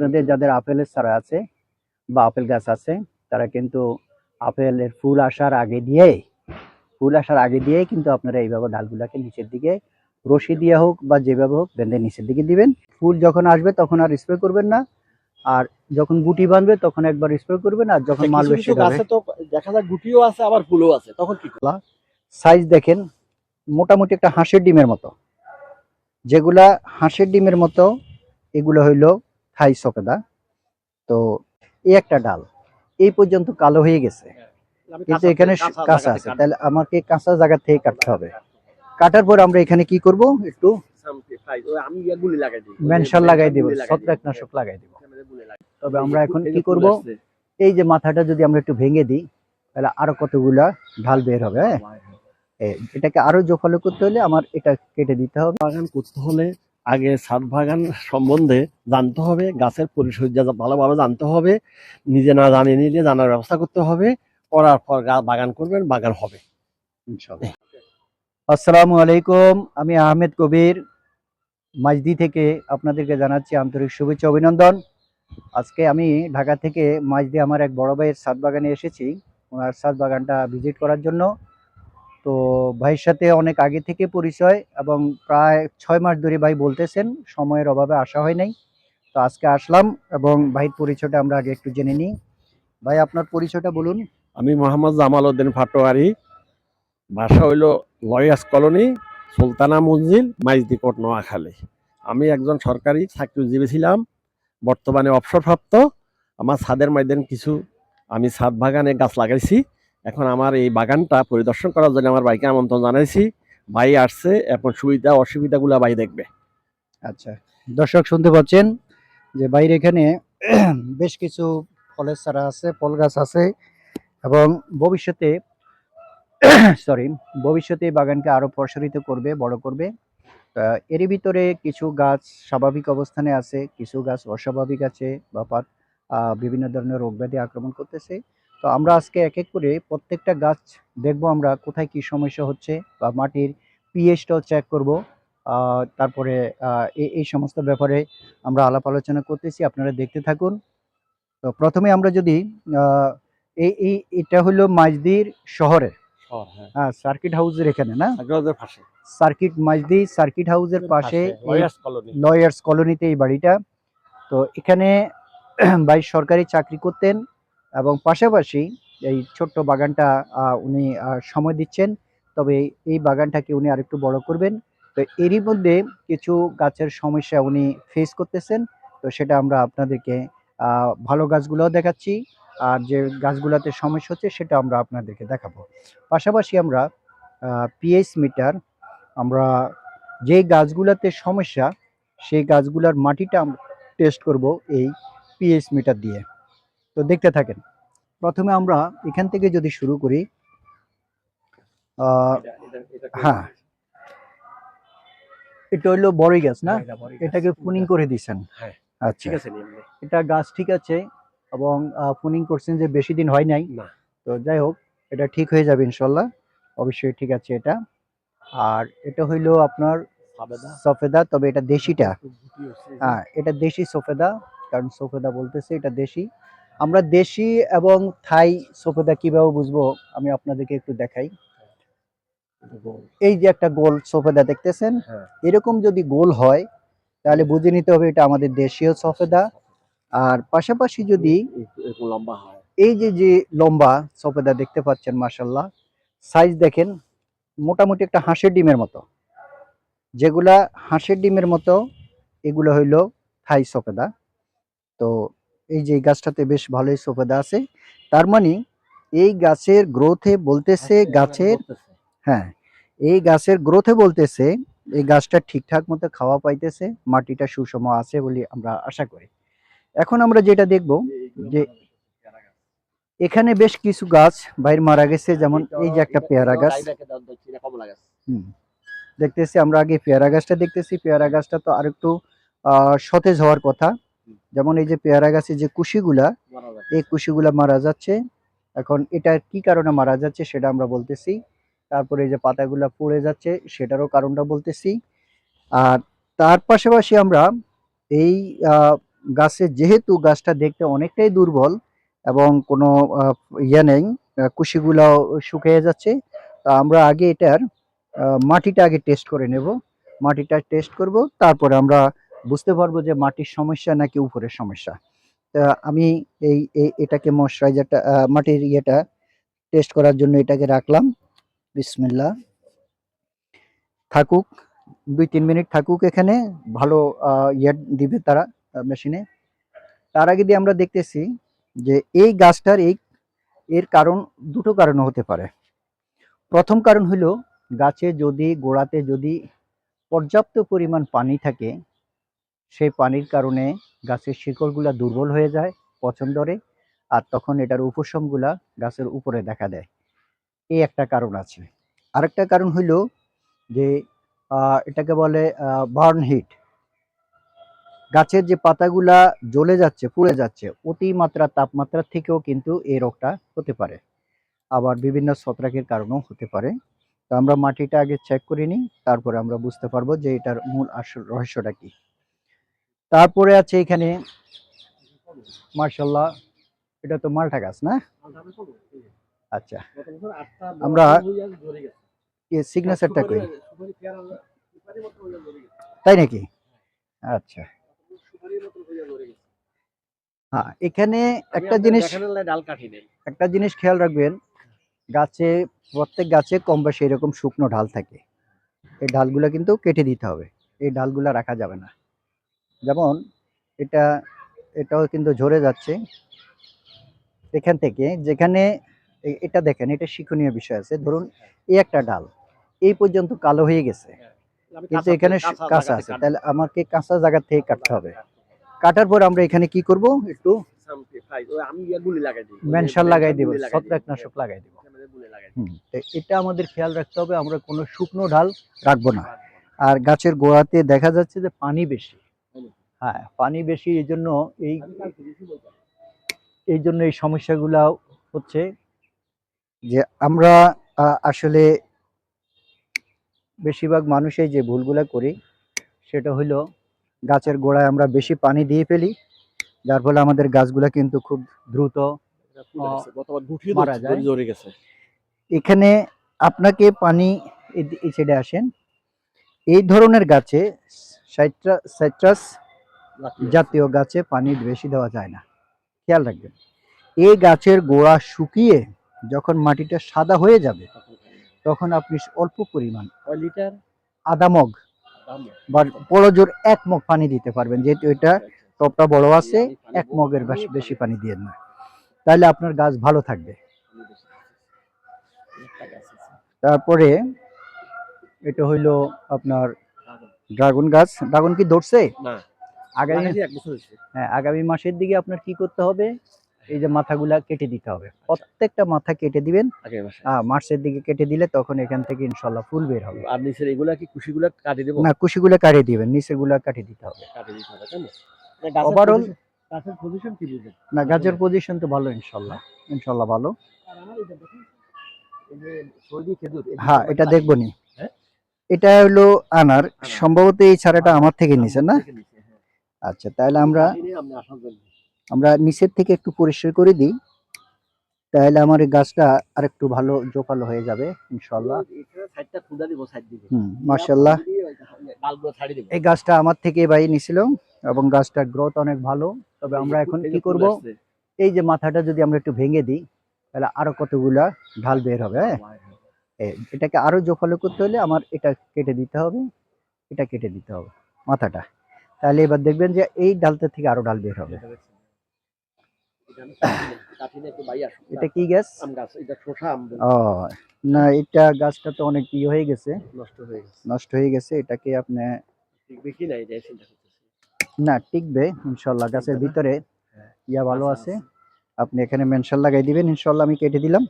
আপনাদের যাদের আপেলের চারা আছে বা আপেল গাছ আছে তারা কিন্তু আপেলের ফুল আসার আগে দিয়ে ফুল আসার আগে দিয়েই কিন্তু আপনারা এইভাবে ডালগুলাকে নিচের দিকে রশি দিয়ে হোক বা যেভাবে হোক বেঁধে নিচের দিকে দিবেন। ফুল যখন আসবে তখন আর স্প্রে করবেন না। আর যখন গুটি বাঁধবে তখন একবার স্প্রে করবেন আর যখন মাল বেশি গাছে তো দেখা যায় গুটিও আছে আবার ফুলও আছে। তখন কি? সাইজ দেখেন মোটামুটি একটা হাঁসের ডিমের মতো। যেগুলা হাঁসের ডিমের মতো এগুলো হইল থাই সফেদা তো এই একটা ডাল। এই পর্যন্ত কালো হয়ে গেছে। কিন্তু এখানে কাঁচা আছে। তাহলে আমাকে কাঁচা জায়গা থেকে কাটতে হবে। কাটার পর আমরা এখানে কি করব একটু? ইয়া লাগাই দিব। ছত্রাকনাশক লাগাই দিব। দিই। তবে আমরা এখন কি করব? এই যে মাথাটা যদি আমরা একটু ভেঙে দিই তাহলে আরও কতগুলা ঢাল বের হবে হ্যাঁ? এটাকে আরও জোফালো করতে হলে আমার এটা কেটে দিতে হবে। বাগান করতে হলে আগে ছাদ বাগান সম্বন্ধে জানতে হবে, গাছের পরিচর্যা ভালোভাবে জানতে হবে, নিজে না জানিয়ে নিলে জানার ব্যবস্থা করতে হবে, করার পর বাগান করবেন, বাগান হবে। আসসালামু আলাইকুম, আমি আহমেদ কবির। মাজদি থেকে আপনাদেরকে জানাচ্ছি আন্তরিক শুভেচ্ছা, অভিনন্দন। আজকে আমি ঢাকা থেকে মাজদি, আমার এক বড় ভাইয়ের সাত বাগানে এসেছি। ওনার সাত বাগানটা ভিজিট করার জন্য। তো ভাইয়ের সাথে অনেক আগে থেকে পরিচয় এবং প্রায় ছয় মাস ধরে ভাই বলতেছেন, সময়ের অভাবে আসা হয় নাই। তো আজকে আসলাম এবং ভাইয়ের পরিচয়টা আমরা আগে একটু জেনে নিই। ভাই, আপনার পরিচয়টা বলুন। আমি মোহাম্মদ জামাল উদ্দিন ফাটোয়ারি। বাসা হইল lawyers colony, Sultana Manzil, Maijdee court, Noakhali. আমি একজন সরকারি চাকরিজীবী ছিলাম, বর্তমানে অবসরপ্রাপ্ত। আমার ছাদের মাইদেন কিছু, আমি ছাদ বাগানে গাছ লাগাইছি। এখন আমার এই বাগানটা পরিদর্শন করার জন্য আমার ভাইকে আমন্ত্রণ জানাইছি। ভাই আসছে, এখন সুবিধা, অসুবিধাগুলো ভাই দেখবে। আচ্ছা দর্শক শুনতে পাচ্ছেন যে বাইরে এখানে বেশ কিছু ফলের চারা আছে, ফল গাছ আছে এবং ভবিষ্যতে সরি ভবিষ্যতে বাগানকে আরও প্রসারিত করবে, বড় করবে। এরই ভিতরে কিছু গাছ স্বাভাবিক অবস্থানে আছে, কিছু গাছ অস্বাভাবিক আছে, বা বিভিন্ন ধরনের রোগ ব্যাধি আক্রমণ করতেছে। তো আমরা আজকে এক এক করে প্রত্যেকটা গাছ দেখব আমরা কোথায় কি সমস্যা হচ্ছে বা মাটির পিএইচটাও চেক করব। আহ, তারপরে আহ, এই- সমস্ত ব্যাপারে আমরা আলাপ আলোচনা করতেছি আপনারা দেখতে থাকুন। তো প্রথমে আমরা যদি আহ, এই এই এটা হলো মাইজদির শহরে হ্যাঁ। সার্কিট হাউসের এখানে না? সার্কিট সার্কিট হাউসের পাশে। লয়ার্স কলোনিতে এই বাড়িটা। তো এখানে ভাই সরকারি চাকরি করতেন। এবং পাশাপাশি এই ছোট্ট বাগানটা উনি সময় দিচ্ছেন। তবে এই বাগানটাকে উনি আরেকটু বড় করবেন। তো এরই মধ্যে কিছু গাছের সমস্যা উনি ফেস করতেছেন। তো সেটা আমরা আপনাদেরকে ভালো গাছগুলোও দেখাচ্ছি। আর যে গাছগুলোতে সমস্যা হচ্ছে সেটা আমরা আপনাদেরকে দেখাবো। পাশাপাশি আমরা পিএইচ মিটার আমরা যে গাছগুলোতে সমস্যা, সেই গাছগুলোর মাটিটা টেস্ট করব এই পিএইচ মিটার দিয়ে। তো দেখতে থাকেন। প্রথমে আমরা এখান থেকে যদি শুরু করি হ্যাঁ। এটা হইল বড়ই গাছ না? এটাকে পুনিং করে দিছেন হ্যাঁ। আচ্ছা। ঠিক আছে এটা গাছ ঠিক আছে এবং পুনিং করছেন যে বেশি দিন হয় নাই। তো যাই হোক এটা ঠিক হয়ে যাবে ইনশাল্লাহ। অবশ্যই ঠিক আছে এটা। আর এটা হইল আপনার সফেদা। তবে এটা দেশিটা। হ্যাঁ এটা দেশি সফেদা কারণ সফেদা বলতেছে এটা দেশি। আমরা দেশি এবং থাই সোফেদা কীভাবে বুঝব? আমি আপনাদেরকে একটু দেখাই। এই যে একটা গোল সোফেদা দেখতেছেন? হ্যাঁ। এরকম যদি গোল হয় তাহলে বুঝে নিতে হবে এটা আমাদের দেশীয় সফেদা। আর পাশাপাশি যদি লম্বা হয়। এই যে যে লম্বা সফেদা দেখতে পাচ্ছেন মাসাল্লাহ সাইজ দেখেন মোটামুটি একটা হাঁসের ডিমের মতো। যেগুলা হাঁসের ডিমের মতো এগুলো হইল থাই সফেদা। তো এই যে গাছটাতে বেশ ভালোই সফেদা আছে। তার মানে এই গাছের গ্রোথে বলতেছে গাছের হ্যাঁ এই গাছের গ্রোথে বলতেছে এই গাছটা ঠিকঠাক মতো খাওয়া পাইতেছে মাটিটা সুষম আছে বলে আমরা আশা করি। এখন আমরা যেটা দেখব যে এখানে বেশ কিছু গাছ বাইরে মারা গেছে যেমন এই যে একটা পেয়ারা গাছ। দেখতেছি আমরা আগে পেয়ারা গাছটা দেখতেছি পেয়ারা গাছটা তো আরেকটু আহ, সতেজ হওয়ার কথা। যেমন এই যে পেয়ারা গাছে যে কুশিগুলা এই কুশিগুলা মারা যাচ্ছে। এখন এটা কি কারণে মারা যাচ্ছে সেটা আমরা বলতেছি। তারপরে এই যে পাতাগুলা পড়ে যাচ্ছে সেটারও কারণটা বলতেছি। আর তার পাশাপাশি আমরা এই গাছে যেহেতু গাছটা দেখতে অনেকটাই দুর্বল এবং কোনো ইয়ে নেই কুশিগুলাও শুকিয়ে যাচ্ছে তা আমরা আগে এটার আহ, মাটিটা আগে টেস্ট করে নেব। মাটিটা টেস্ট করব তারপরে আমরা বুঝতে পারব যে মাটির সমস্যা নাকি উপরের সমস্যা। তা আমি এই এটাকে ময়শ্চারাইজারটা মাটির ইয়েটা টেস্ট করার জন্য এটাকে রাখলাম। বিসমিল্লা থাকুক, দুই, তিন মিনিট থাকুক এখানে, ভালো ইয়ে দিবে তারা মেশিনে তার আগে দিয়ে আমরা দেখতেছি যে এই গাছটার এই, এর কারণ, দুটো কারণ হতে পারে। প্রথম কারণ হলো, গাছে যদি, গোড়াতে যদি পর্যাপ্ত পরিমাণ পানি থাকে সেই পানির কারণে গাছের শিকড়গুলা দুর্বল হয়ে যায় পচন ধরে আর তখন এটার উপশমগুলা গাছের উপরে দেখা দেয়। এই একটা কারণ আছে। আরেকটা কারণ হইল যে এটাকে বলে বার্ন হিট গাছের যে পাতাগুলা জ্বলে যাচ্ছে, পুড়ে যাচ্ছে অতিমাত্রা তাপমাত্রার থেকেও কিন্তু এই রোগটা হতে পারে। আবার বিভিন্ন ছত্রাকের কারণেও হতে পারে। তো আমরা মাটিটা আগে চেক করে নিই, তারপরে আমরা বুঝতে পারব যে এটার মূল আসল রহস্যটা কি। তারপরে আছে এখানে মার্শাল্লাহ এটা তো মালটা গাছ না? আচ্ছা আমরা সিগনেচারটা করি। তাই নাকি? আচ্ছা। হ্যাঁ এখানে একটা জিনিস একটা জিনিস খেয়াল রাখবেন গাছে প্রত্যেক গাছে কম বেশি এরকম শুকনো ঢাল থাকে। এই ঢালগুলো কিন্তু কেটে দিতে হবে। এই ঢালগুলো রাখা যাবে না। যেমন এটা এটাও কিন্তু ঝরে যাচ্ছে। এখান থেকে যেখানে এটা দেখেন এটা শিক্ষণীয় বিষয় আছে। ধরুন এই একটা ডাল এই পর্যন্ত কালো হয়ে গেছে। কিন্তু এখানে কাঁচা আছে। তাহলে আমাকে কাঁচা জায়গা থেকে কাটতে হবে। কাটার পর আমরা এখানে কি করব? একটু আমি ইয়া লাগাই দিব। ছত্রাকনাশক লাগাই দিব এটা আমাদের খেয়াল রাখতে হবে আমরা কোনো শুকনো ঢাল রাখব না। আর গাছের গোড়াতে দেখা যাচ্ছে যে পানি বেশি। হ্যাঁ পানি বেশি এই জন্য এই এই জন্য এই সমস্যাগুলা হচ্ছে। যে আমরা আসলে বেশিরভাগ মানুষই যে ভুলগুলা করি, সেটা হলো গাছের গোড়ায় আমরা বেশি পানি দিয়ে ফেলি, যার ফলে আমাদের গাছগুলা কিন্তু খুব দ্রুত এখানে আপনাকে পানি এই আসেন। এই ধরনের গাছে সাইট্রা- সাইট্রাস জাতীয়। গাছে পানি বেশি দেওয়া যায় না। খেয়াল রাখবেন এই গাছের গোড়া শুকিয়ে যখন মাটিটা সাদা হয়ে যাবে তখন আপনি অল্প পরিমাণ লিটার? আধা মগ বা বড় জোর এক মগ পানি দিতে পারবেন যেহেতু এটা টপটা বড় আছে এক মগের বেশ- বেশি পানি দিয়ে না তাহলে আপনার গাছ ভালো থাকবে। তারপরে এটা হইল আপনার ড্রাগন গাছ। ড্রাগন কি ধরছে? না। আগামী এক বছর হয়েছে। হ্যাঁ আগামী মাসের দিকে আপনার কি করতে হবে? এই যে মাথাগুলা কেটে দিতে হবে। প্রত্যেকটা মাথা কেটে দিবেন। মার্চের দিকে কেটে দিলে তখন এখান থেকে ইনশাল্লাহ ফুল বের হবে। আর নিচের এগুলা কি কুশিগুলা কাটি দেবো? না কুশিগুলা কাটিয়ে দিবেন নিচেরগুলা কাটিয়ে দিতে হবে। কাটি দিতে হবে গাছের গাছের পজিশন কি বুঝেন না গাছের পজিশন তো ভালো ইনশাল্লাহ ইনশাল্লাহ ভালো। হ্যাঁ এটা দেখব নি। হ্যাঁ? এটা হলো আনার। সম্ভবত এই চারাটা আমার থেকে নিছেন না? আচ্ছা তাহলে আমরা আমরা নিচের থেকে একটু পরিষ্কার করে দিই। তাহলে আমার এই গাছটা আর একটু ভালো জোপালো হয়ে যাবে ইনশাল্লাহ মার্শাল্লাহ এই গাছটা আমার থেকে ভাই নিছিল এবং গাছটার গ্রোথ অনেক ভালো। তবে আমরা এখন কি করব? এই যে মাথাটা যদি আমরা একটু ভেঙে দিই তাহলে আরও কতগুলা ঢাল বের হবে হ্যাঁ? এটাকে আরও জোপালো করতে হলে আমার এটা কেটে দিতে হবে এটা কেটে দিতে হবে মাথাটা। তাহলে এবার দেখবেন যে এই ডালটা থেকে আরও ডাল বের হবে। এটা কি গাছ? ও না এটা গাছটা তো অনেক ইয়ে হয়ে গেছে। নষ্ট হয়ে গেছে। নষ্ট হয়ে গেছে এটাকে আপনি টিকবে কি না এটা চিন্তা না টিকবে ইনশাল্লাহ গাছের ভিতরে হ্যাঁ। ইয়া ভালো আচ্ছা, আছে। আপনি এখানে মেনশন লাগাই দিবেন ইনশাল্লাহ আমি কেটে দিলাম।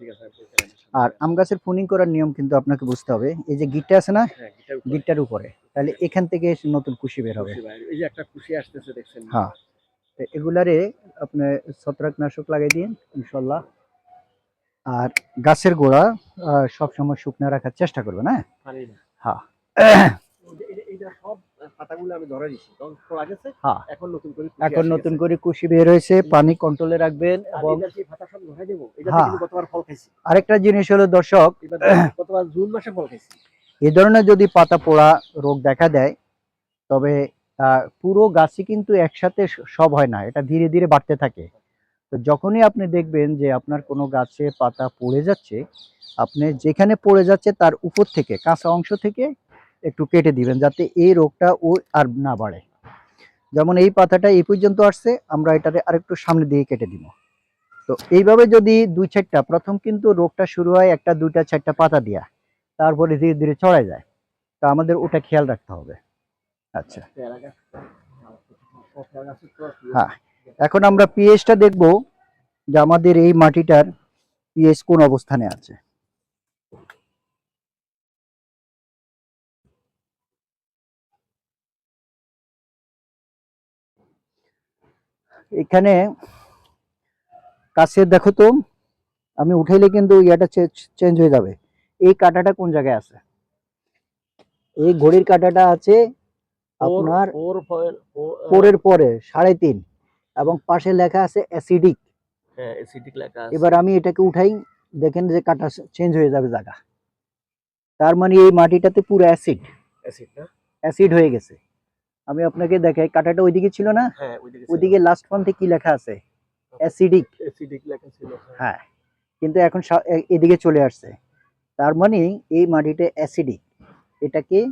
আর আম গাছের ফুনিং করার নিয়ম কিন্তু আপনাকে বুঝতে হবে। এই যে গিটটা আছে না? হ্যাঁ। গিটটার উপরে। তাহলে এখান থেকে নতুন কুশি বের হবে। এই যে একটা খুশি আসতেছে দেখছেন। হ্যাঁ। তো এগুলারে আপনি ছত্রাকনাশক লাগাই দিন ইনশাল্লাহ। আর গাছের গোড়া আহ, সবসময় শুকনো রাখার চেষ্টা করবেন হ্যাঁ? হ্যাঁ। সব হ্যাঁ। এখন নতুন করে কুশি বের হয়েছে পানি কন্ট্রোলে রাখবেন এবং সব হ্যাঁ। আরেকটা জিনিস হলো দর্শক জুন মাসে ফল খাইছি। এই ধরনের যদি পাতা পোড়া রোগ দেখা দেয়, তবে পুরো গাছই কিন্তু একসাথে সব হয় না, এটা ধীরে ধীরে বাড়তে থাকে। তো যখনই আপনি দেখবেন যে আপনার কোনো গাছে পাতা পড়ে যাচ্ছে, আপনি যেখানে পড়ে যাচ্ছে তার উপর থেকে, কাঁচা অংশ থেকে একটু কেটে দিবেন যাতে এই রোগটা ও আর না বাড়ে। যেমন এই পাতাটা এই পর্যন্ত আসছে, আমরা এটাতে আরেকটু সামনে দিয়ে কেটে দিব। তো এইভাবে যদি দুই চারটা, প্রথম কিন্তু রোগটা শুরু হয় একটা, দুইটা, চারটা পাতা দিয়া। তারপরে ধীরে ধীরে চড়ায় যায়। তা আমাদের ওটা খেয়াল রাখতে হবে। আচ্ছা। হ্যাঁ এখন আমরা পিএইচটা দেখব যে আমাদের এই মাটিটার পিএইচ কোন অবস্থানে আছে। এখানে কাছে দেখো তো, আমি উঠাইলে কিন্তু ইয়াটা চেঞ্জ হয়ে যাবে। এই কাঁটাটা কোন জায়গায় আছে? এই ঘড়ির কাঁটাটা আছে আপনার ফোরের পরে সাড়ে তিন। এবং পাশে লেখা আছে অ্যাসিডিক। হ্যাঁ এবার আমি এটাকে উঠাই দেখেন যে কাটা চেঞ্জ হয়ে যাবে জায়গা। তার মানে এই মাটিটাতে পুরো অ্যাসিড। অ্যাসিড হয়ে গেছে। আমি আপনাকে দেখাই কাটাটা ওইদিকে ছিল না? হ্যাঁ ওইদিকে লাস্ট পন্থে কি লেখা আছে? অ্যাসিডিক। অ্যাসিডিক লেখা ছিল হ্যাঁ। কিন্তু এখন এদিকে চলে আসছে। তার মানে এই মাটিটা অ্যাসিডিক এটাকে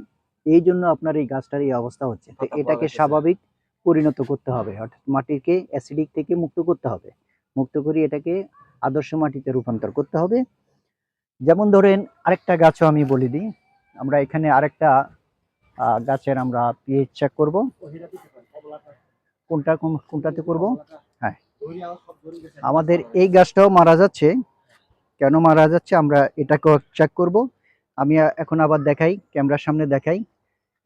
এই জন্য আপনার এই গাছটার এই অবস্থা হচ্ছে। তো এটাকে স্বাভাবিক পরিণত করতে হবে। অর্থাৎ মাটিকে অ্যাসিডিক থেকে মুক্ত করতে হবে। মুক্ত করে এটাকে আদর্শ মাটিতে রূপান্তর করতে হবে। যেমন ধরেন আরেকটা গাছও আমি বলে দিই। আমরা এখানে আরেকটা গাছের আমরা পিএইচ চেক করব। কোনটা কোন- কোনটাতে করব? হ্যাঁ। আমাদের এই গাছটাও মারা যাচ্ছে। কেন মারা যাচ্ছে আমরা এটাকেও চেক করব। আমি এখন আবার দেখাই, ক্যামেরার সামনে দেখাই।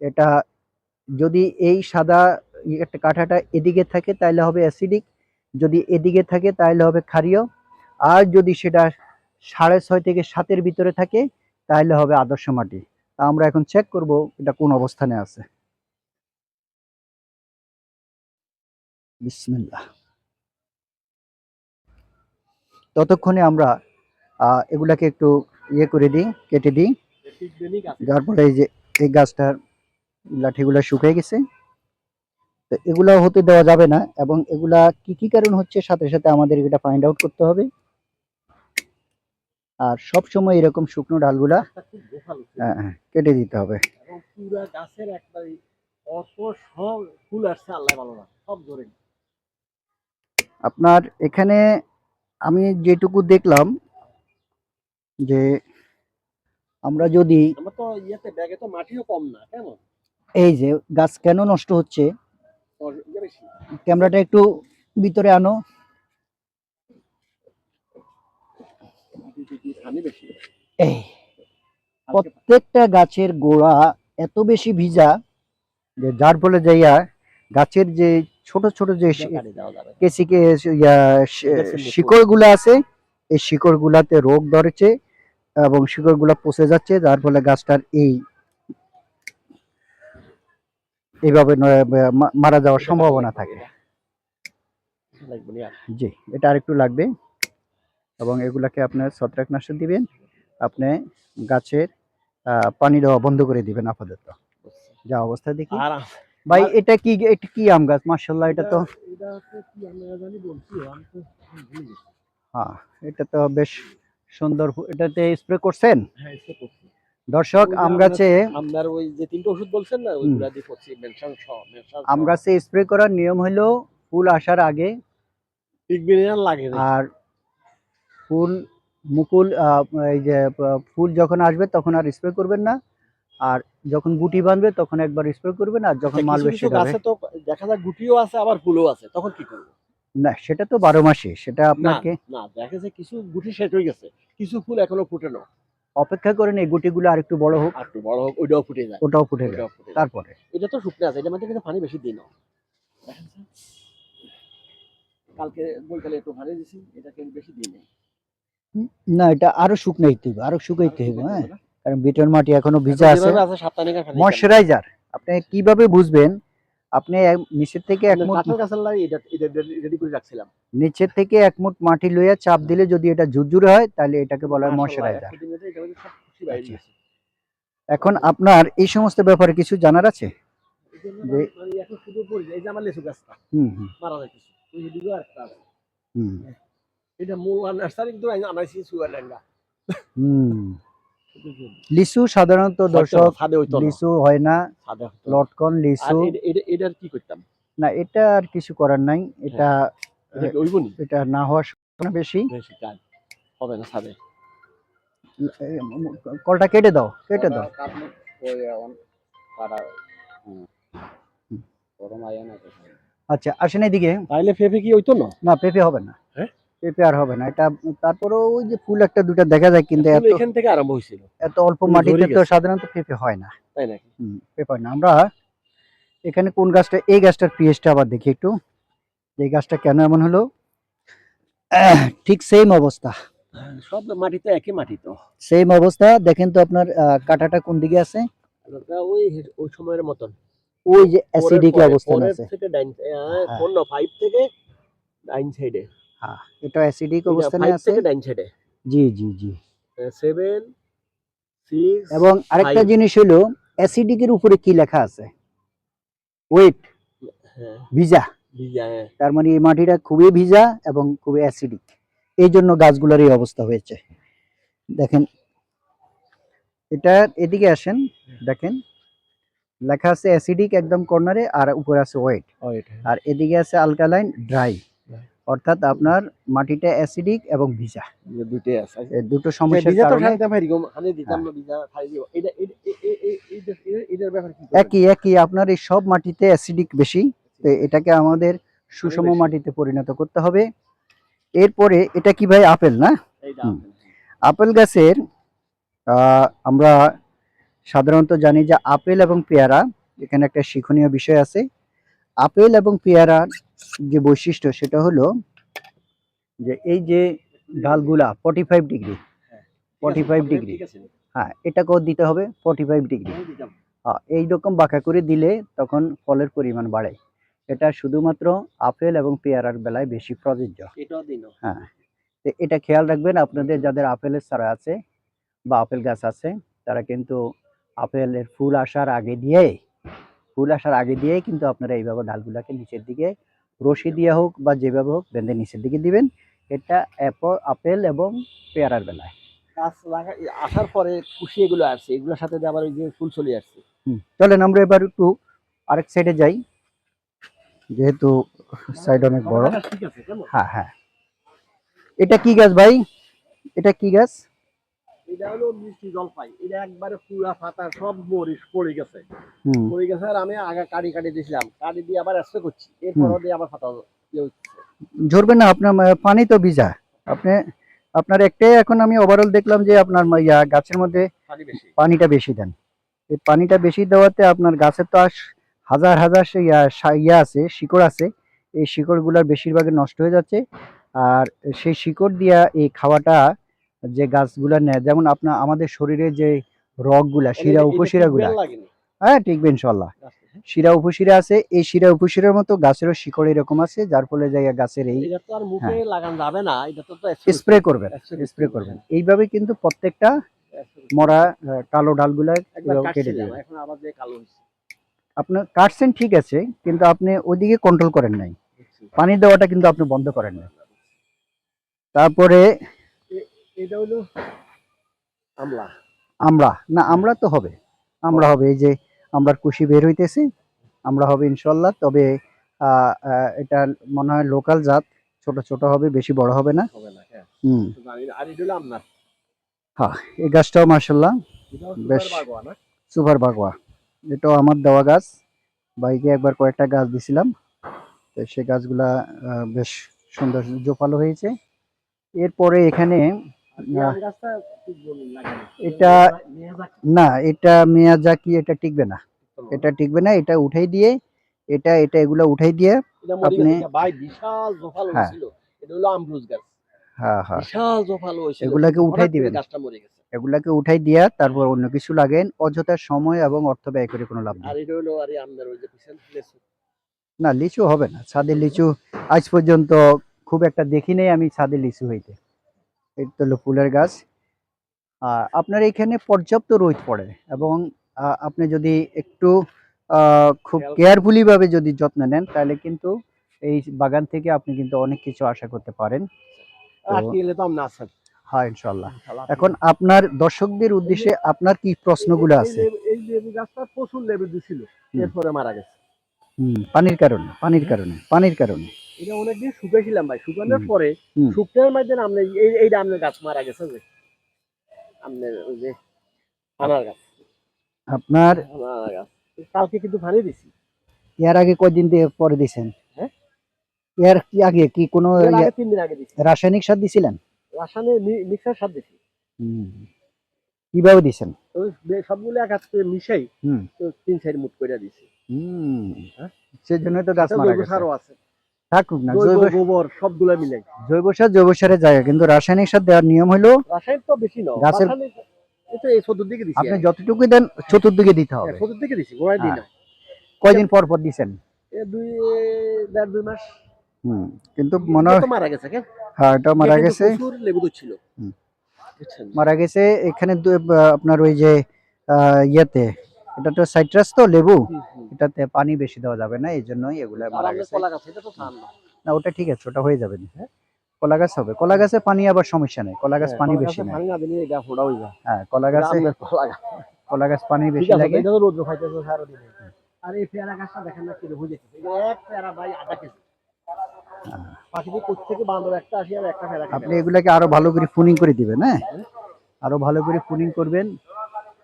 এটা যদি এই সাদা একটা কাঁটাটা এদিকে থাকে তাহলে হবে অ্যাসিডিক যদি এদিকে থাকে তাহলে হবে ক্ষারীয়, আর যদি সেটা সাড়ে ছয় থেকে সাতের ভিতরে থাকে তাহলে হবে আদর্শ মাটি। তা আমরা এখন চেক করব এটা কোন অবস্থানে আছে। ততক্ষণে আমরা এগুলাকে একটু ইয়ে করে দিই কেটে দিই। ফলে এই যে এই গাছটার লাঠিগুলা শুকিয়ে গেছে। তো এগুলা হতে দেওয়া যাবে না এবং এগুলা কি কি কারণ হচ্ছে সাথে সাথে আমাদের এটা ফাইন্ড আউট করতে হবে। আর সব সময় এরকম শুকনো ডালগুলা আহ, হ্যাঁ, কেটে দিতে হবে। পুরা গাছের একবার অত সব ফুল আসছে আল্লাহ ভালো না সব ধরে আপনার এখানে আমি যেটুকু দেখলাম যে আমরা যদি তো ইয়েতে ব্যাগে তো মাটিও কম না কেমন? এই যে গাছ কেন নষ্ট হচ্ছে? ইয়ে ক্যামেরাটা একটু ভিতরে আনো। এই প্রত্যেকটা গাছের গোড়া এত বেশি ভিজা যে যার ফলে যাইয়া গাছের যে ছোট ছোট যে কেসিকে। শিকড়গুলো আছে এই শিকড়গুলাতে রোগ ধরেছে। এবং শিকড়গুলা পচে যাচ্ছে যার ফলে গাছটার এই এইভাবে মারা যাওয়ার সম্ভাবনা থাকে। জি এটা আরেকটু লাগবে। এবং এগুলাকে আপনার ছত্রাকনাশক দিবেন। আপনি গাছের আহ, পানি দেওয়া বন্ধ করে দিবেন আপাতত। যা অবস্থা দেখি। ভাই এটা কি এটা কি আম গাছ? মার্শাল্লাহ এটা তো এটা কি আমরা জানি বলছি আমি তো হ্যাঁ এটা তো বেশ সুন্দর এটাতে স্প্রে করছেন? হ্যাঁ করছি। দর্শক আমরা- গাছে আপনার ওই যে তিনটা ওষুধ বলছেন না ওইগুলা দিয়ে করছি মেনশন সহ মেনশন আম গাছে স্প্রে করার নিয়ম হলো ফুল আসার আগে ইগবিনিয়ান লাগে আর ফুল মুকুল এই যে ফুল যখন আসবে তখন আর স্প্রে করবেন না। আর যখন গুটি বাঁধবে তখন একবার স্প্রে করবেন আর যখন মাল কিছু বেশি গাছে তো দেখা যায় গুটিও আছে আবার ফুলও আছে তখন কি করব? না সেটা তো বারো মাসে সেটা আপনাকে না দেখা যায় কিছু গুটি শেষ হয়ে গেছে কিছু ফুল এখনও ফুটে না। অপেক্ষা করেন এই গুটিগুলো আর একটু বড় হোক। আর একটু বড় হোক ওইটাও ফুটে যায়। ওটাও ফুটে যায়। তারপরে? এটা তো শুকনো আছে এটার মধ্যে কিন্তু পানি বেশি দিই না। কালকে বইকালে একটু পানি দিছি এটা কিন্তু বেশি দিই নাই না এটা আরও শুকনাইতে হবে আরও শুকাইতে হবে হ্যাঁ। কারণ বিটের মাটি এখনও ভিজা আছে। ময়শ্চারাইজার আপনি কীভাবে বুঝবেন আপনি নিচের থেকে এক মুঠ রেডি করে রাখছিলাম। নিচের থেকে এক মুঠ মাটি লইয়া চাপ দিলে যদি এটা ঝুরঝুরে হয় তাহলে এটাকে বলা হয় ময়শ্চারাইজার বাইরে আচ্ছা। এখন আপনার এই সমস্ত ব্যাপারে কিছু জানার আছে? এই যে- এখন শুধু পড়ে এই যে আমার লেচু গাছটা হুম হুম। মারা যাইতেছে ওই এদিকে আরেকটা হুম। এটা মূল নার্সারি কিন্তু আনাইছি হুম। লিচু সাধারণত দর্শক লিচু হয় না। লটকন লিচু এটা- এটা- এটার কি করতাম? না এটা আর কিছু করার নাই। এটা নি? এটা না হওয়ার সম্ভাবনা বেশি। হবে না ছাদে। কলটা কেটে দাও কেটে দাও। আচ্ছা আসেন এদিকে। তাইলে ফেফে কি হইতো না? না পেঁপে হবে না। হ্যাঁ? পেঁপে আর হবে না। এটা তারপরে ওই যে ফুল একটা দুটা দেখা যায় কিন্তু এত এখান থেকে আরম্ভ হয়েছিল। এত অল্প মাটিতে তো সাধারণত পেঁপে হয় না। তাই নাকি? পেঁপে না। আমরা এখানে কোন গাছটা এই গাছটার পিএইচটা আবার দেখি একটু। এই গাছটা কেন এমন হলো? ঠিক সেম অবস্থা। সব মাটিতে একই মাটি তো। সেম অবস্থা। দেখেন তো আপনার কাঁটাটা কোন দিকে আছে? ওই ওই সময়ের মতন। ওই যে অ্যাসিডিক অবস্থান পরের আছে। থেকে ডাইন হ্যাঁ। ফোর না ফাইভ থেকে ডাইন সাইডে হ্যাঁ। এটা অ্যাসিডিক অবস্থানে আছে। থেকে ডাইন সাইডে জি জি জি। সেভেন সিক্স এবং আরেকটা. জিনিস হলো অ্যাসিডিকের উপরে কি লেখা আছে? ওয়েট হ্যাঁ। ভিজা। ভিজা হ্যাঁ। তার মানে এই মাটিটা খুবই ভিজা এবং খুবই অ্যাসিডিক এই জন্য গাছগুলোর এই অবস্থা হয়েছে। দেখেন এটা এদিকে আসেন দেখেন। লেখা আছে অ্যাসিডিক একদম কর্নারে আর উপরে আছে ওয়েট আর এদিকে আছে আলকালাইন ড্রাই. অর্থাৎ আপনার মাটিটা অ্যাসিডিক এবং ভিজা। দুইটাই আছে। এই দুটো সমস্যার তো কারণে একই একই আপনার এই সব মাটিতে অ্যাসিডিক বেশি তো এটাকে আমাদের সুষম মাটিতে পরিণত করতে হবে। এরপরে এটা কি ভাই আপেল না? আপেল। গাছের আহ, আমরা সাধারণত জানি যে আপেল এবং পেয়ারা এখানে একটা শিক্ষণীয় বিষয় আছে। আপেল এবং পেয়ারার যে বৈশিষ্ট্য সেটা হলো যে এই যে ডালগুলা ফর্টি ফাইভ ডিগ্রি আছে, 45 ডিগ্রি। আছে। হ্যাঁ এটাকেও দিতে হবে ফর্টি ফাইভ ডিগ্রি। হ্যাঁ, এইরকম বাঁকা করে দিলে তখন ফলের পরিমাণ বাড়ে। এটা শুধুমাত্র আপেল এবং পেয়ারার বেলায় বেশি প্রযোজ্য। হ্যাঁ তো এটা খেয়াল রাখবেন আপনাদের যাদের আপেলের চারা আছে বা আপেল গাছ আছে তারা কিন্তু আপেলের ফুল আসার আগে দিয়ে ফুল আসার আগে দিয়েই কিন্তু আপনারা এইভাবে ডালগুলাকে নিচের দিকে রশি দিয়ে হোক বা যেভাবে হোক বেঁধে নিচের দিকে দিবেন। এটা অ্যাপল আপেল এবং পেয়ারার বেলায়। গাছ লাগা আসার পরে কুশি এগুলো আসছে এগুলোর সাথে আবার ওই যে ফুল চলে আসছে। হুম, চলেন আমরা এবার একটু আরেক সাইডে যাই। যেহেতু সাইড অনেক বড়। হ্যাঁ হ্যাঁ। এটা কি গাছ ভাই? এটা কি গাছ? এটা হলো মিষ্টি জলপাই। এটা একবারে পুরা পাতা সব মরিচ পড়ে গেছে। পড়ে গেছে আর আমি আগে কাটি কাটি দিয়েছিলাম কাটি দিয়ে আবার স্প্রে করছি। এরপর দিয়ে আবার পাতা ইয়ে ঝরবে না আপনার পানি তো ভিজা। আপনি আপনার একটাই এখন আমি ওভারঅল দেখলাম যে আপনার ইয়া গাছের মধ্যে পানিটা বেশি দেন। এই পানিটা বেশি দেওয়াতে আপনার গাছের তো হাজার হাজার ইয়া ইয়া আছে শিকড় আছে। এই শিকড়গুলার বেশিরভাগই নষ্ট হয়ে যাচ্ছে। আর সেই শিকড় দিয়া এই খাওয়াটা যে গাছগুলা নেয় যেমন আপনার আমাদের শরীরে যে রগগুলা শিরা উপশিরাগুলা হ্যাঁ টিকবে ইনশাল্লাহ। হ্যাঁ? শিরা উপশিরা আছে এই শিরা উপশিরার মতো গাছেরও শিকড় এরকম আছে যার ফলে জায়গা গাছের এই না তো স্প্রে করবেন স্প্রে করবেন। এইভাবে কিন্তু প্রত্যেকটা মরা কালো ডালগুলা কেটে দেবেন। হচ্ছে আপনার কাটছেন ঠিক আছে কিন্তু আপনি ওইদিকে কন্ট্রোল করেন নাই। পানি দেওয়াটা কিন্তু আপনি বন্ধ করেন নাই। তারপরে এটা হলো আমলা। আমরা না আমরা তো হবে। আমরা হবে এই যে আমরার কুশি বের হইতেছে আমরা হবে ইনশাল্লাহ তবে এটা মনে হয় লোকাল জাত ছোট ছোট হবে বেশি বড় হবে না। হ্যাঁ। এই গাছটাও মার্শাল্লাহ বেশ। সুপার বাগোয়া। এটাও আমার দেওয়া গাছ। বাইকে একবার কয়েকটা গাছ দিছিলাম তো সেই গাছগুলা বেশ সুন্দর জোপালো হয়েছে। এরপরে এখানে এটা- না এটা মেয়াজাকি এটা টিকবে না। এটা টিকবে না এটা উঠাই দিয়ে এটা এটা এগুলা উঠাই দিয়ে আপনি- ভাই বিশাল জোফালো হ্যাঁ। ছিল এটা হলো আমরুজ গাছ। হ্যাঁ হ্যাঁ। বিশাল জোফালো হয়েছিল। এগুলাকে উঠাই হঠাৎ দিবেন। গাছটা মরে গেছে। এগুলাকে উঠাই দিয়া তারপর অন্য কিছু লাগেন অযথা সময় এবং অর্থ ব্যয় করে কোনো লাভ নেই। আর এটা হলো আর এই ওই যে পিছন লেসু না লিচু হবে না। ছাদের লিচু আজ পর্যন্ত খুব একটা দেখি নেই আমি ছাদে লিচু হইতে। তো হলো ফুলের গাছ। আর আপনার এখানে পর্যাপ্ত রোদ পড়ে এবং আপনি যদি একটু খুব খেয়াল- কেয়ারফুলি ভাবে যদি যত্ন নেন তাহলে কিন্তু এই বাগান থেকে আপনি কিন্তু অনেক কিছু আশা করতে পারেন। হ্যাঁ ইনশাল্লাহ এখন আপনার দর্শকদের উদ্দেশ্যে আপনার কি প্রশ্নগুলো আছে? এই লেবু- গাছটা প্রচুর লেবু দিছিল এরপরে মারা গেছে। পানির কারণে পানির কারণে পানির কারণে। এটা অনেকদিন শুকাইছিলাম ভাই শুকানোর পরে আপনি এই এইটা আপনার গাছ মারা গেছে যে। আপনার ওই যে আনার গাছ। আপনার? আনার গাছ। কালকে কিন্তু পানি দিছি। এর আগে কয়দিন দিয়ে পরে দিছেন? হ্যাঁ? এর কি আগে কি কোনো তিন দিন আগে দিছি। রাসায়নিক সার দিছিলেন? রাসায়নিক মিক্সার সার দিছি। কীভাবে দিছেন? সবগুলো এক হাতে মিশাই তিন চার মুঠ করে দিছি। হুম। হ্যাঁ? সেজন্য তো গাছ মারা গেছে। সারও আছে। থাকুক না জৈব গোবর সবগুলো মিলাই। জৈব সার জৈব সারের জায়গা কিন্তু রাসায়নিক সার দেওয়ার নিয়ম হলো রাসায়নিক তো বেশি না গাছের- তো চতুর্দিকে দিছি আপনি যতটুকু দেন চতুর্দিকে দিতে হবে। চতুর্দিকে দিছি গোড়ায় দিই হ্যাঁ। না। কয়দিন পর পর দিছেন? দুই দেড় দুই মাস। হুম কিন্তু মনে হয় মারা গেছে কেন? হ্যাঁ এটা মারা গেছে। লেবু দুধ ছিল। মারা গেছে এখানে আপনার ওই যে ইয়েতে এটা তো সাইট্রাস তো লেবু। এটাতে পানি বেশি দেওয়া যাবে না এই জন্যই এগুলা আর মারা গেছে। কলা গাছ এটা তো ধান না না ওটা ঠিক আছে ওটা হয়ে যাবে হ্যাঁ? কলা গাছ হবে। কলা গাছে পানি আবার সমস্যা নেই কলা গাছ হ্যাঁ, পানি কলা বেশি গাছে পানি না এটা ফোড়া হয়ে যায়। হ্যাঁ কলা গাছে কলা গাছ কলা গাছ পানি বেশি লাগে। আর এই পেয়ারা গাছটা দেখেন না হয়ে যাচ্ছে এটা এক পেয়ারা ভাই আধা কেজি। পেয়ারা আপনি এগুলাকে আরও ভালো করে ফুনিং করে দিবেন হ্যাঁ? আরও ভালো করে ফুনিং করবেন।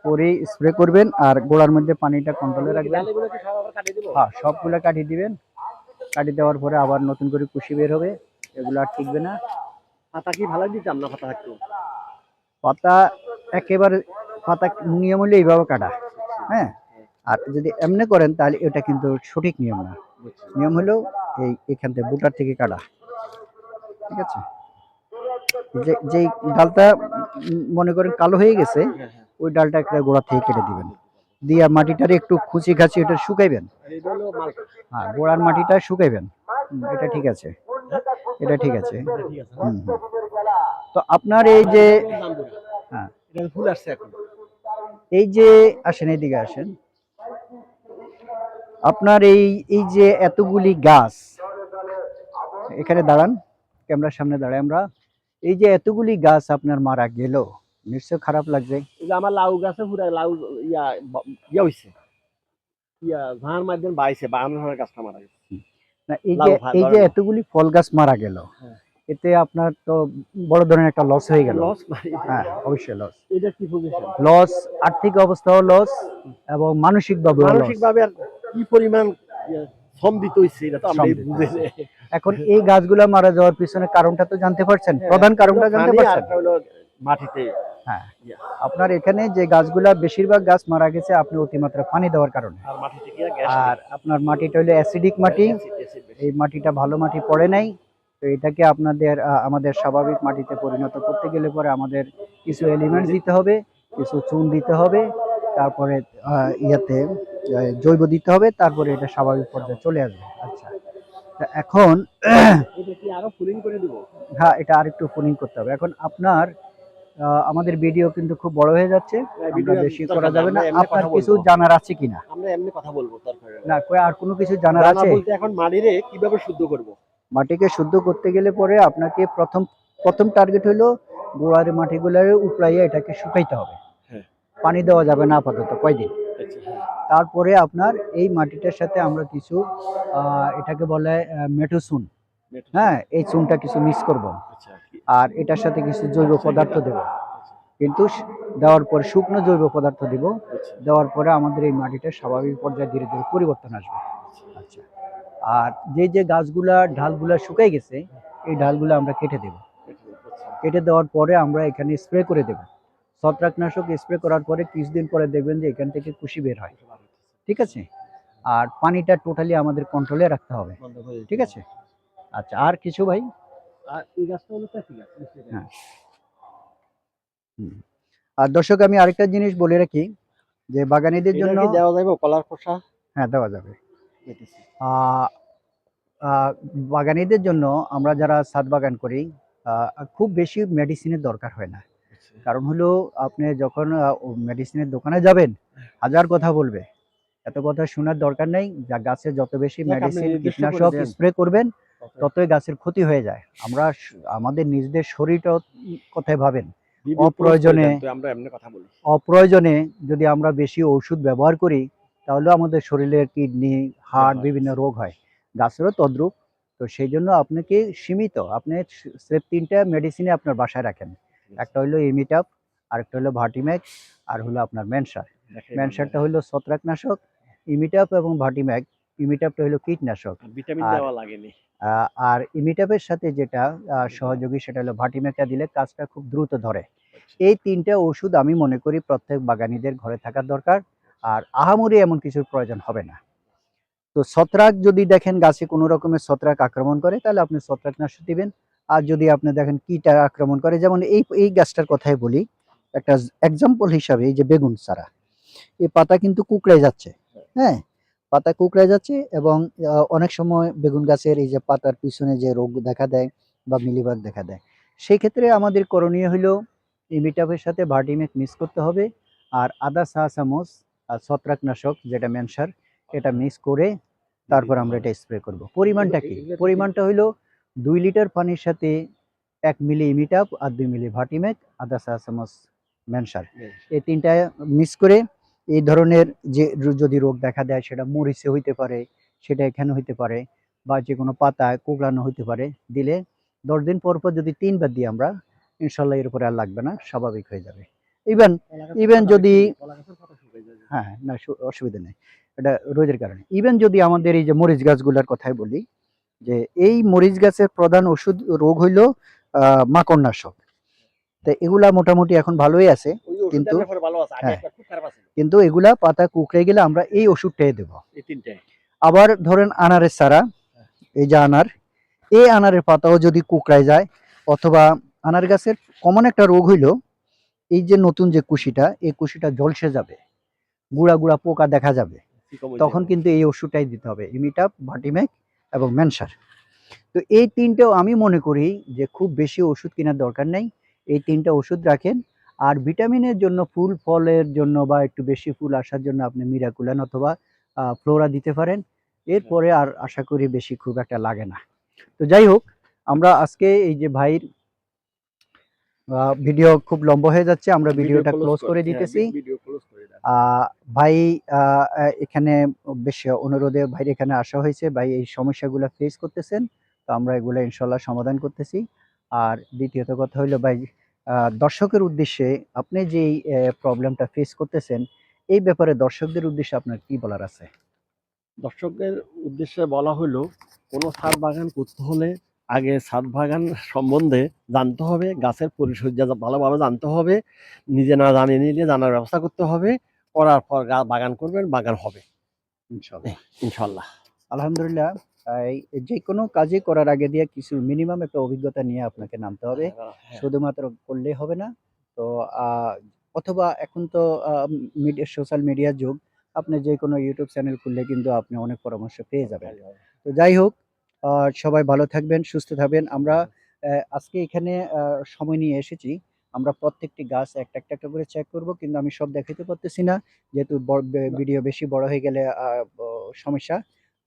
করে স্প্রে করবেন আর গোড়ার মধ্যে পানিটা কন্ট্রোলে রাখবেন। হ্যাঁ সবগুলা কাটিয়ে দিবেন। কাটিয়ে দেওয়ার পরে আবার নতুন করে কুশি বের হবে। এগুলো আর টিকবে না। পাতা কি ভালো দিতাম না পাতা থাকতো পাতা একেবারে পাতা নিয়ম হলে এইভাবে কাটা। হ্যাঁ আর যদি এমনি করেন তাহলে এটা কিন্তু সঠিক নিয়ম না। নিয়ম হলো এই এখান থেকে বুটার থেকে কাটা। ঠিক আছে? যে যেই ডালটা মনে করেন কালো হয়ে গেছে হ্যাঁ হ্যাঁ। ওই ডালটা একটা গোড়া থেকে কেটে দিবেন। দিয়ে মাটিটারে একটু খুচি খাচি এটা শুকাইবেন। হ্যাঁ গোড়ার মাটিটা শুকাইবেন। এটা ঠিক আছে। এটা ঠিক আছে। তো আপনার এই যে হ্যাঁ। ফুল আসছে এখন এই যে, আসেন এইদিকে আসেন। আপনার এই এই যে এতগুলি গাছ, এখানে দাঁড়ান, ক্যামেরার সামনে দাঁড়ায় আমরা। এই যে এতগুলি গাছ আপনার মারা গেল নিশ্চয় খারাপ লাগছে। যে আমার লাউ গাছে পুরা লাউ ইয়া ইয়া হইছে। ইয়া ধান মাধ্যমে বাইছে গাছটা মারা গেছে। না এই যে এই যে এতগুলি ফল গাছ মারা গেল হ্যাঁ। এতে আপনার তো বড় ধরনের একটা লস হয়ে গেল। লস মানে হ্যাঁ অবশ্যই লস এটা কি পজিশন লস আর্থিক অবস্থাও লস এবং মানসিক ভাবে মানসিক ভাবে কি পরিমাণ শ্রম দিতে হইছে এটা তো আমরা বুঝে এখন এই গাছগুলা মারা যাওয়ার পিছনে কারণটা তো জানতে পারছেন? হ্যাঁ, প্রধান কারণটা জানতে পারছেন? মাটিতে হ্যাঁ। আপনার এখানে যে গাছগুলা বেশিরভাগ গাছ মারা গেছে আপনি অতিমাত্রা পানি দেওয়ার কারণে। আর আপনার মাটিটা হলো অ্যাসিডিক মাটি। এই মাটিটা ভালো মাটি পড়ে নাই। তো এটাকে আপনাদের আমাদের স্বাভাবিক মাটিতে পরিণত করতে গেলে পরে আমাদের কিছু এলিমেন্টস দিতে হবে কিছু চুন দিতে হবে তারপরে ইয়াতে জৈব দিতে হবে তারপরে এটা স্বাভাবিক পর্যায়ে চলে আসবে। আচ্ছা। তা এখন এটা কি আরও ফুলিং করে দিব? হ্যাঁ এটা আরেকটু ফোনিং করতে হবে। এখন আপনার আমাদের ভিডিও কিন্তু খুব বড় হয়ে যাচ্ছে। ভিডিও বেশি করা যাবে না। আপনার কিছু জানার আছে কিনা? আমরা এমনি কথা বলব তারপরে না আর কোনো কিছু জানার আছে? বলতে এখন মাটিরে কীভাবে শুদ্ধ করব? মাটিকে শুদ্ধ করতে গেলে পরে আপনাকে প্রথম প্রথম টার্গেট হলো গোড়ার মাটিগুলোর উপড়াইয়া এটাকে শুকাইতে হবে। হ্যাঁ। পানি দেওয়া যাবে না আপাতত কয়দিন? আচ্ছা হ্যাঁ। তারপরে আপনার এই মাটিটার সাথে আমরা কিছু আহ, এটাকে বলে মেটোসুন হ্যাঁ এই চুনটা কিছু মিক্স করব। আচ্ছা। আর এটার সাথে কিছু জৈব পদার্থ দেব। কিন্তু দেওয়ার পর শুকনো জৈব পদার্থ দেব। দেওয়ার পরে আমাদের এই মাটিটা স্বাভাবিক পর্যায়ে ধীরে ধীরে পরিবর্তন আসবে। আচ্ছা। আর যে যে গাছগুলা ঢালগুলা শুকাই গেছে এই ডালগুলো আমরা কেটে দেব। কেটে দেওয়ার পরে আমরা এখানে স্প্রে করে দেব। ছত্রাকনাশক স্প্রে করার পরে কিছুদিন পরে দেখবেন যে এখান থেকে কুশি বের হয়। ঠিক আছে? আর পানিটা টোটালি আমাদের কন্ট্রোলে রাখতে হবে। ঠিক আছে? আচ্ছা আর কিছু ভাই? আর এই গাছটা হলো চাষি গাছ হ্যাঁ। আর দর্শক আমি আরেকটা জিনিস বলে রাখি যে বাগানীদের জন্য কি দেওয়া যাবে কলার খোসা? হ্যাঁ দেওয়া যাবে। আহ, আহ, বাগানীদের জন্য আমরা যারা ছাদ বাগান করি আহ, খুব বেশি মেডিসিনের দরকার হয় না। কারণ হলো আপনি যখন মেডিসিনের দোকানে যাবেন হাজার কথা বলবে। এত কথা শোনার দরকার নেই যা গাছে যত বেশি মেডিসিন কীটনাশক স্প্রে করবেন ততই গাছের ক্ষতি হয়ে যায়। আমরা আমাদের নিজেদের শরীরটা কথায় ভাবেন? অপ্রয়োজনে- আমরা এমনি কথা বলি। অপ্রয়োজনে যদি আমরা বেশি ওষুধ ব্যবহার করি তাহলে আমাদের শরীরের কিডনি হার্ট বিভিন্ন রোগ হয়। গাছেরও তদ্রুপ। তো সেই জন্য আপনাকে সীমিত আপনি স্রেফ তিনটা মেডিসিনে আপনার বাসায় রাখেন। একটা হলো ইমিটাপ আরেকটা হলো ভার্টিম্যাক আর হলো আপনার মেনসার মেনসারটা হলো ছত্রাকনাশক ইমিটাপ এবং ভার্টিম্যাক ইমিটাপটা হলো কীটনাশক। ভিটামিন আর- দেওয়া লাগেনি। আর ইমিটাপের সাথে যেটা আহ, সহযোগী সেটা হলো ভার্টিম্যাকটা দিলে কাজটা খুব দ্রুত ধরে। এই তিনটা ওষুধ আমি মনে করি প্রত্যেক বাগানীদের ঘরে থাকার দরকার। আর আহামরি এমন কিছুর প্রয়োজন হবে না। তো ছত্রাক যদি দেখেন গাছে কোনো রকমের ছত্রাক আক্রমণ করে তাহলে আপনি ছত্রাকনাশক দিবেন। আর যদি আপনি দেখেন কীটা আক্রমণ করে যেমন এই এই গাছটার কথাই বলি একটা এক্সাম্পল হিসাবে এই যে বেগুন চারা এই পাতা কিন্তু কুকড়ে যাচ্ছে। হ্যাঁ? পাতা কুকড়ে যাচ্ছে এবং অনেক সময় বেগুন গাছের এই যে পাতার পিছনে যে রোগ দেখা দেয় বা মিলিবাগ দেখা দেয় সেই ক্ষেত্রে আমাদের করণীয় হলো ইমিটাপের সাথে ভার্টিমেক মিক্স করতে হবে আর আদা চা চামচ আর ছত্রাকনাশক যেটা ম্যানসার এটা মিক্স করে তারপর আমরা এটা স্প্রে করব। পরিমাণটা কি? পরিমাণটা হলো দুই লিটার পানির সাথে এক মিলি ইমিটাপ আর দুই মিলি ভার্টিমেক আদা চা চামচ মেনসার এই তিনটা মিক্স করে এই ধরনের যে যদি রোগ দেখা দেয় সেটা মরিচে হইতে পারে সেটা এখানে হইতে পারে বা যে কোনো পাতায় কোকড়ানো হইতে পারে দিলে দশ দিন পর পর যদি তিনবার দিই আমরা ইনশাল্লাহ এর উপরে আর লাগবে না স্বাভাবিক হয়ে যাবে। ইভেন ইভেন যদি- হ্যাঁ হ্যাঁ, না অসুবিধা নেই। এটা রোদের কারণে। ইভেন যদি আমাদের এই যে মরিচ গাছগুলোর কথাই বলি যে এই মরিচ গাছের প্রধান ওষুধ রোগ হইল মাকড়নাশক। তো এগুলা মোটামুটি এখন ভালোই আছে। কিন্তু- হ্যাঁ। কিন্তু এগুলা পাতা কুকড়ে গেলে আমরা এই ওষুধটাই দেবো। আবার ধরেন আনারের চারা এই যে আনার এই আনারের পাতাও যদি কুকড়ায় যায় অথবা আনার গাছের কমন একটা রোগ হইল এই যে নতুন যে কুশিটা এই কুশিটা জলসে যাবে গুড়া গুড়া পোকা দেখা যাবে তখন কিন্তু এই ওষুধটাই দিতে হবে ইমিটাপ ভাটিমেক এবং মেনসার তো এই তিনটেও আমি মনে করি যে খুব বেশি ওষুধ কেনার দরকার নেই এই তিনটা ওষুধ রাখেন আর ভিটামিনের জন্য ফুল ফলের জন্য বা একটু বেশি ফুল আসার জন্য আপনি মিরাকুলান অথবা ফ্লোরা দিতে পারেন। এরপরে আর আশা করি বেশি খুব একটা লাগে না। তো যাই হোক আমরা আজকে এই যে ভাইয়ের ভিডিও খুব লম্বা হয়ে যাচ্ছে আমরা ভিডিওটা ক্লোজ করে দিতেছি। আহ, ভাই এখানে বেশ অনুরোধে ভাই এখানে আসা হয়েছে। ভাই এই সমস্যাগুলো ফেস করতেছেন তো আমরা এগুলো ইনশাল্লাহ সমাধান করতেছি। আর দ্বিতীয়ত কথা হইল ভাই দর্শকের উদ্দেশ্যে আপনি যে প্রবলেমটা ফেস করতেছেন এই ব্যাপারে দর্শকদের উদ্দেশ্যে আপনার কি বলার আছে? দর্শকদের উদ্দেশ্যে বলা হলো কোনো ছাদ বাগান করতে হলে আগে ছাদ বাগান সম্বন্ধে জানতে হবে গাছের পরিচর্যা ভালোভাবে জানতে হবে নিজে না জানিয়ে নিলে জানার ব্যবস্থা করতে হবে করার পর বাগান করবেন বাগান হবে। ইনশাল্লাহ। ইনশাল্লাহ। আলহামদুলিল্লাহ। যে কোনো কাজই করার আগে দিয়ে কিছু মিনিমাম একটা অভিজ্ঞতা নিয়ে আপনাকে নামতে হবে। হ্যাঁ। শুধুমাত্র করলেই হবে না। তো অথবা এখন তো মিডিয়া সোশ্যাল মিডিয়ার যুগ আপনি যে কোনো ইউটিউব চ্যানেল খুললে কিন্তু আপনি অনেক পরামর্শ পেয়ে যাবেন। তো যাই হোক সবাই ভালো থাকবেন সুস্থ থাকবেন। আমরা আজকে এখানে সময় নিয়ে এসেছি। আমরা প্রত্যেকটি গাছ একটা একটা একটা করে চেক করব কিন্তু আমি সব দেখাতে পারতেছি না। যেহেতু ভিডিও বেশি বড় হয়ে গেলে সমস্যা।